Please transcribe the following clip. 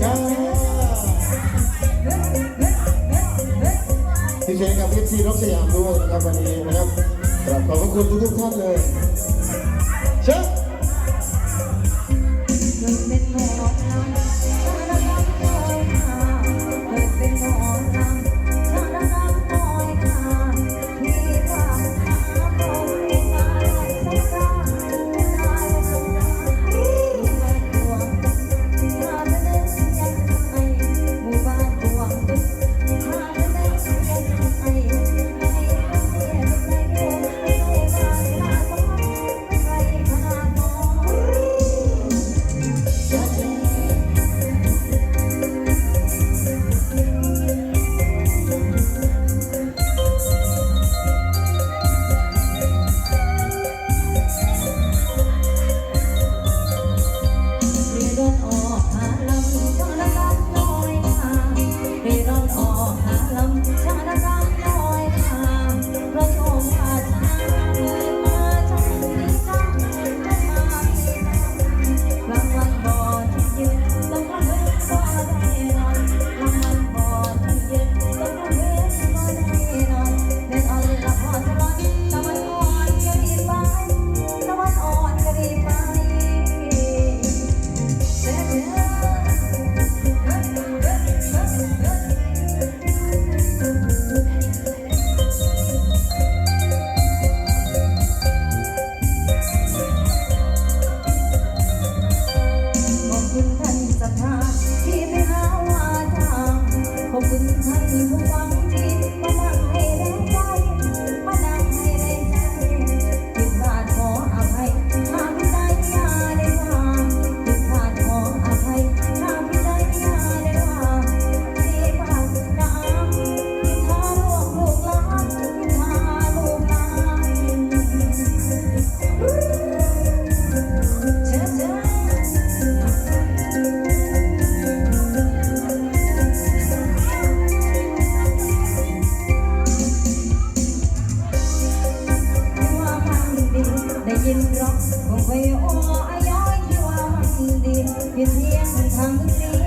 ที่เชนกับพี่ซีรบสยามด้วยนะครับวันนี้นะครับขอบพคุณทุกๆท่านเลยเชิญ เปลี่ยนเสียงทางที